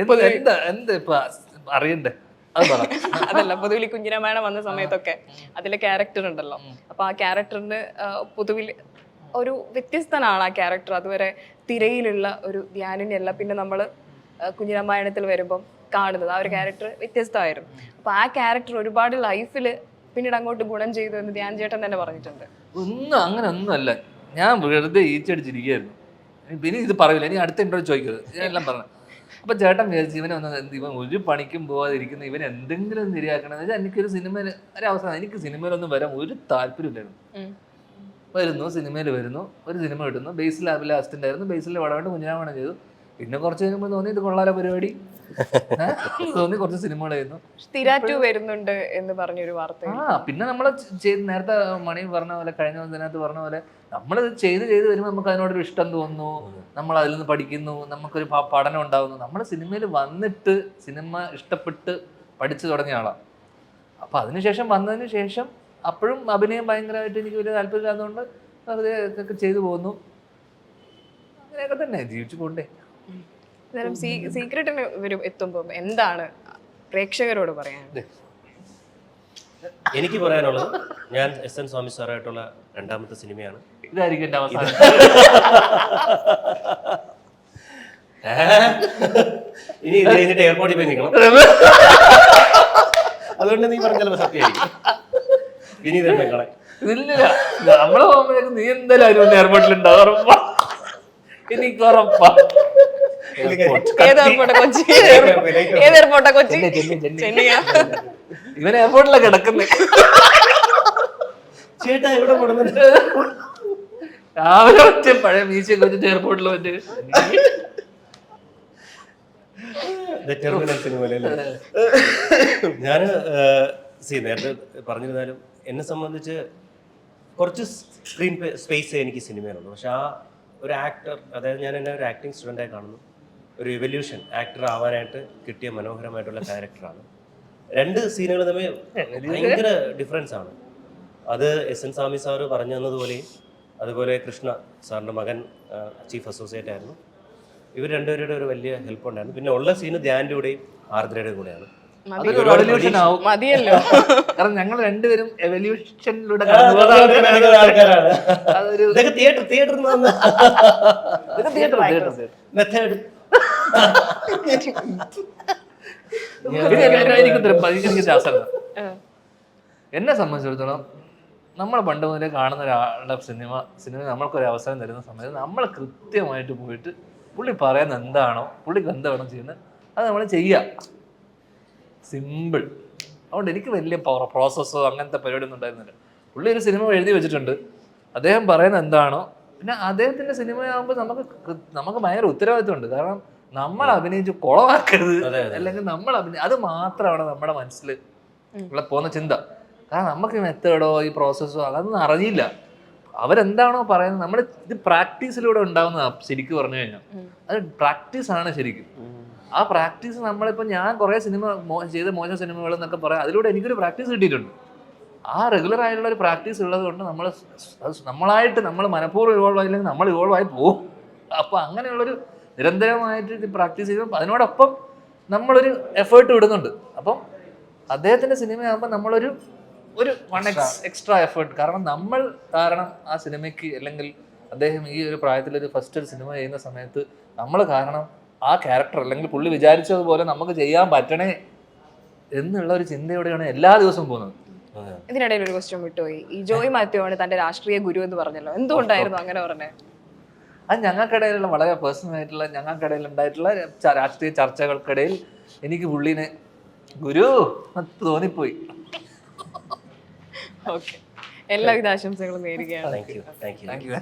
എന്ത്? എന്താ ഇപ്പൊ അറിയണ്ടേ? അതല്ല പൊതുവിൽ കുഞ്ഞിരാമായണം വന്ന സമയത്തൊക്കെ അതിലെ ക്യാരക്ടർ ഉണ്ടല്ലോ. അപ്പൊ ആ ക്യാരക്ടറിന് പൊതുവിൽ ഒരു വ്യത്യസ്തനാണ് ആ ക്യാരക്ടർ അതുവരെ തിരയിലുള്ള ഒരു ധ്യാനിനെയല്ല. പിന്നെ നമ്മൾ കുഞ്ഞിരാമായണത്തിൽ വരുമ്പം കാണുന്നത്. ആ ഒരു ക്യാരക്ടർ വ്യത്യസ്തമായിരുന്നു. അപ്പൊ ആ ക്യാരക്ടർ ഒരുപാട് ലൈഫിൽ പിന്നീട് അങ്ങോട്ട് ഗുണം ചെയ്തു എന്ന് ധ്യാൻ ചേട്ടൻ തന്നെ പറഞ്ഞിട്ടുണ്ട്. ഒന്നും അങ്ങനെ ഒന്നുമല്ല. ഞാൻ വെറുതെ ഈച്ചടിച്ചിരിക്കുകയായിരുന്നു പിന്നെ ഇത് പറയില്ല ഇനി അടുത്ത ഇൻട്രോ ചോദിക്കരുത്. ഞാൻ എല്ലാം പറഞ്ഞു. അപ്പൊ ചേട്ടൻ വിചാരിച്ചു ഇവനെ ഒന്ന് എന്ത് ഇവൻ ഒരു പണിക്കും പോവാതിരിക്കുന്ന ഇവൻ എന്തെങ്കിലും നിരയാക്കണം വെച്ചാൽ എനിക്കൊരു സിനിമയിൽ ഒരു അവസാനം എനിക്ക് സിനിമയിലൊന്നും വരാൻ ഒരു താല്പര്യമില്ലായിരുന്നു. വരുന്നു സിനിമയിൽ വരുന്നു ഒരു സിനിമ കിട്ടുന്നു ബേസിൽ ലാബിലെ അസിസ്റ്റന്റ് ആയിരുന്നു ബേസിൽ വടവേണ്ട കുഞ്ഞാമണം ചെയ്തു പിന്നെ കുറച്ച് കഴിയുമ്പോൾ തോന്നി ഇത് കൊള്ളാല പരിപാടി? തോന്നി കുറച്ച് സിനിമകളായിരുന്നു. സ്ഥിരാറ്റു വരുന്നുണ്ട് എന്ന് പറഞ്ഞൊരു വാർത്ത ആ പിന്നെ നമ്മൾ ചെയ്ത് നേരത്തെ മണി പറഞ്ഞ പോലെ കഴിഞ്ഞ ദിവസത്തിനകത്ത് പറഞ്ഞ പോലെ നമ്മൾ ചെയ്ത് ചെയ്ത് വരുമ്പോൾ നമുക്ക് അതിനോടൊരു ഇഷ്ടം തോന്നുന്നു. നമ്മൾ അതിൽ നിന്ന് പഠിക്കുന്നു. നമുക്കൊരു പഠനം ഉണ്ടാകുന്നു നമ്മൾ സിനിമയിൽ വന്നിട്ട് സിനിമ ഇഷ്ടപ്പെട്ട് പഠിച്ചു തുടങ്ങിയ ആളാണ് അപ്പോൾ അതിനുശേഷം വന്നതിന് ശേഷം അപ്പോഴും അഭിനയം ഭയങ്കരമായിട്ട് എനിക്ക് വലിയ താല്പര്യമില്ലാത്തതുകൊണ്ട് വെറുതെ ഇതൊക്കെ ചെയ്തു പോകുന്നു അങ്ങനെയൊക്കെ തന്നെ ജീവിച്ചു പോണ്ടേ. അന്നേരം സീക്രട്ടിന് വരും എത്തുമ്പോൾ എന്താണ് പ്രേക്ഷകരോട് പറയാൻ? എനിക്ക് പറയാനുള്ളത് ഞാൻ എസ് എൻ സ്വാമി സാറായിട്ടുള്ള രണ്ടാമത്തെ സിനിമയാണ്. ഇതായിരിക്കും എന്റെ അവസാനം. ഇനി ഇത് കഴിഞ്ഞിട്ട് എയർപോർട്ടിൽ പോയി നിൽക്കണം. അതുകൊണ്ട് നീ പറഞ്ഞ ചിലപ്പോൾ സത്യമായിരിക്കും. ഇനി ഇത് നിൽക്കണേ ഇല്ല നമ്മളെ പോകുമ്പോഴേക്കും നീ എന്തായാലും എയർപോർട്ടിൽ ഉണ്ടാവും എനിക്ക് ഉറപ്പാ. ഏത് എയർപോർട്ടാ കൊച്ചി? ഏത് എയർപോർട്ടാ കൊച്ചി? ചെന്നൈ, ചെന്നൈ, ചെന്നൈ. ചെന്നൈയാ ഇവൻ എയർപോർട്ടിലാണ് കിടക്കുന്നത് ചേട്ടാ എവിടെ കൊടുക്കുന്നുണ്ട് രാവിലെ ഒറ്റ പഴയ മീശയൊക്കെ വെച്ചിട്ട് എയർപോർട്ടിൽ വെച്ച് ടെർമിനൽ സിനിമയിലല്ലേ ഞാൻ സി നേരത്തെ പറഞ്ഞിരുന്നാലും എന്നെ സംബന്ധിച്ച് കുറച്ച് സ്ക്രീൻ സ്പേസ് എനിക്ക് സിനിമയിലുള്ളൂ പക്ഷെ ആ ഒരു ആക്ടർ അതായത് ഞാൻ എന്നെ ഒരു ആക്ടിങ് സ്റ്റുഡന്റായി കാണുന്നു. ഒരു എവല്യൂഷൻ ആക്ടർ ആവാനായിട്ട് കിട്ടിയ മനോഹരമായിട്ടുള്ള ക്യാരക്ടറാണ് രണ്ട് സീനുകൾ തമ്മിൽ ഭയങ്കര ഡിഫറൻസ് ആണ്. അത് എസ് എൻ സ്വാമി സാറ് പറഞ്ഞു തന്നതുപോലെയും അതുപോലെ കൃഷ്ണ സാറിന്റെ മകൻ ചീഫ് അസോസിയേറ്റ് ആയിരുന്നു. ഇവർ രണ്ടുപേരുടെ ഒരു വലിയ ഹെൽപ്പ് ഉണ്ടായിരുന്നു. പിന്നെ ഉള്ള സീന് ധ്യാന്റെ കൂടെയും ആർദ്രയുടെ കൂടെയാണ്. റെവല്യൂഷൻ മതിയല്ലോ. കാരണം ഞങ്ങൾ രണ്ടുപേരും എവല്യൂഷനിലൂടെ തിയേറ്റർ ആൾക്കാരാണ്. അതൊരു ഇതൊക്കെ തിയേറ്റർ എന്നെ സംബന്ധിച്ചിടത്തോളം നമ്മൾ പണ്ട് മുതലേ കാണുന്ന ഒരാളുടെ സിനിമ സിനിമ നമ്മൾക്കൊരു അവസരം തരുന്ന സമയത്ത് നമ്മൾ കൃത്യമായിട്ട് പോയിട്ട് പുള്ളി പറയുന്ന എന്താണോ പുള്ളിക്ക് എന്താണോ ചെയ്യുന്നത് അത് നമ്മൾ ചെയ്യാം സിമ്പിൾ അതുകൊണ്ട് എനിക്ക് വലിയ പവർ പ്രോസസ്സോ അങ്ങനത്തെ പരിപാടിയൊന്നും ഉണ്ടായിരുന്നില്ല. പുള്ളി ഒരു സിനിമ എഴുതി വെച്ചിട്ടുണ്ട്. അദ്ദേഹം പറയുന്ന എന്താണോ പിന്നെ അദ്ദേഹത്തിന്റെ സിനിമയാകുമ്പോൾ നമുക്ക് നമുക്ക് ഭയങ്കര ഉത്തരവാദിത്വമുണ്ട്. കാരണം നമ്മൾ അഭിനയിച്ച് അതെ. അല്ലെങ്കിൽ നമ്മൾ അഭിനയി അത് മാത്രമാണ് നമ്മുടെ മനസ്സിൽ ഉള്ള പോകുന്ന ചിന്ത. കാരണം നമുക്ക് മെത്തേഡോ ഈ പ്രോസസ്സോ അതൊന്നും അറിയില്ല അവരെന്താണോ പറയുന്നത് നമ്മുടെ ഇത് പ്രാക്ടീസിലൂടെ ഉണ്ടാവുന്നതാണ് ശരിക്കും പറഞ്ഞു കഴിഞ്ഞാൽ അത് പ്രാക്ടീസ് ആണ് ശരിക്കും. ആ പ്രാക്ടീസ് നമ്മളിപ്പോൾ ഞാൻ കുറേ സിനിമ ചെയ്ത മോശം സിനിമകൾ എന്നൊക്കെ പറയാം അതിലൂടെ എനിക്കൊരു പ്രാക്ടീസ് കിട്ടിയിട്ടുണ്ട്. ആ റെഗുലർ ആയിട്ടുള്ള ഒരു പ്രാക്ടീസ് ഉള്ളത് കൊണ്ട് നമ്മൾ നമ്മളായിട്ട് നമ്മൾ മനഃപൂർവം ഇവോൾവ് ആയില്ലെങ്കിൽ നമ്മൾ ഇവോൾവ് ആയി പോകും. അപ്പോൾ അങ്ങനെയുള്ളൊരു നിരന്തരമായിട്ട് ഇത് പ്രാക്ടീസ് ചെയ്യുമ്പോൾ അതിനോടൊപ്പം നമ്മളൊരു എഫേർട്ട് വിടുന്നുണ്ട് അപ്പം അദ്ദേഹത്തിന്റെ സിനിമയാകുമ്പോൾ നമ്മളൊരു ഒരു വൺ എക്സ് എക്സ്ട്രാ എഫേർട്ട് കാരണം നമ്മൾ കാരണം ആ സിനിമയ്ക്ക് അല്ലെങ്കിൽ അദ്ദേഹം ഈ ഒരു പ്രായത്തിൽ ഒരു ഫസ്റ്റ് ഒരു സിനിമ ചെയ്യുന്ന സമയത്ത് നമ്മൾ കാരണം ആ ക്യാരക്ടർ അല്ലെങ്കിൽ പുള്ളി വിചാരിച്ചതുപോലെ നമുക്ക് ചെയ്യാൻ പറ്റണേ എന്നുള്ള ഒരു ചിന്തയോടെയാണ് എല്ലാ ദിവസവും പോകുന്നത്. ഇതിനിടയിൽ ഒരു ക്വസ്റ്റ്യൻ വിട്ടുപോയി. ഈ ജോയ് മാത്യു ആണ് തന്റെ രാഷ്ട്രീയ ഗുരു എന്ന് പറഞ്ഞല്ലോ. എന്തുകൊണ്ടായിരുന്നു അങ്ങനെ പറഞ്ഞേ? അത് ഞങ്ങൾക്കിടയിലുള്ള വളരെ പേഴ്സണൽ ആയിട്ടുള്ള ഞങ്ങൾക്കിടയിൽ ഉണ്ടായിട്ടുള്ള രാഷ്ട്രീയ ചർച്ചകൾക്കിടയിൽ എനിക്ക് പുള്ളിനെ ഗുരു എന്ന് തോന്നിപ്പോയി. ഓക്കെ എല്ലാവിധ ആശംസകളും നേരുകയാണ്. Thank you thank you thank you